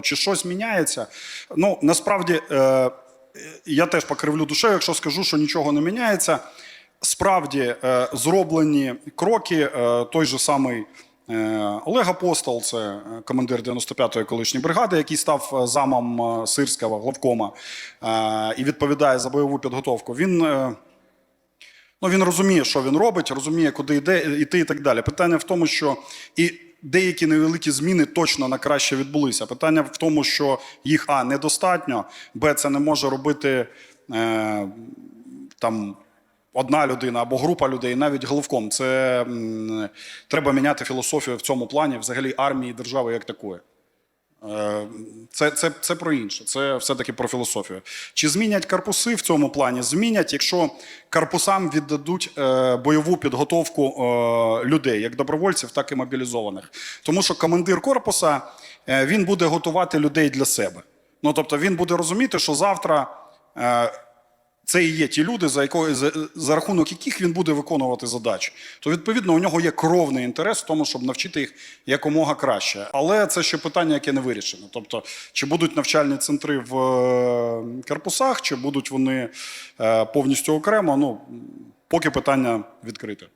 Чи щось міняється? Ну насправді е, я теж покривлю душею, якщо скажу, що нічого не міняється. Справді е, зроблені кроки. Е, той же самий Олег Апостол, це командир 95-ї колишньої бригади, який став замом Сирського главкома і відповідає за бойову підготовку. Він. Ну, він розуміє, що він робить, розуміє, куди йде йти і так далі. Питання в тому, що і деякі невеликі зміни точно на краще відбулися. Питання в тому, що їх а недостатньо, б це не може робити е, там. Одна людина або група людей, навіть головком. Це м, треба міняти філософію в цьому плані, взагалі армії держави як такої. Е, Це, це, це про інше, це все-таки про філософію. Чи змінять корпуси в цьому плані? Змінять, якщо корпусам віддадуть е, бойову підготовку е, людей, як добровольців, так і мобілізованих. Тому що командир корпуса е, він буде готувати людей для себе. Ну тобто він буде розуміти, що завтра. Е, це і є ті люди, за, якою, за, за рахунок яких він буде виконувати задачі. То відповідно у нього є кровний інтерес в тому, щоб навчити їх якомога краще. Але це ще питання, яке не вирішено. Тобто, чи будуть навчальні центри в е, корпусах, чи будуть вони е, повністю окремо. Ну поки питання відкрите.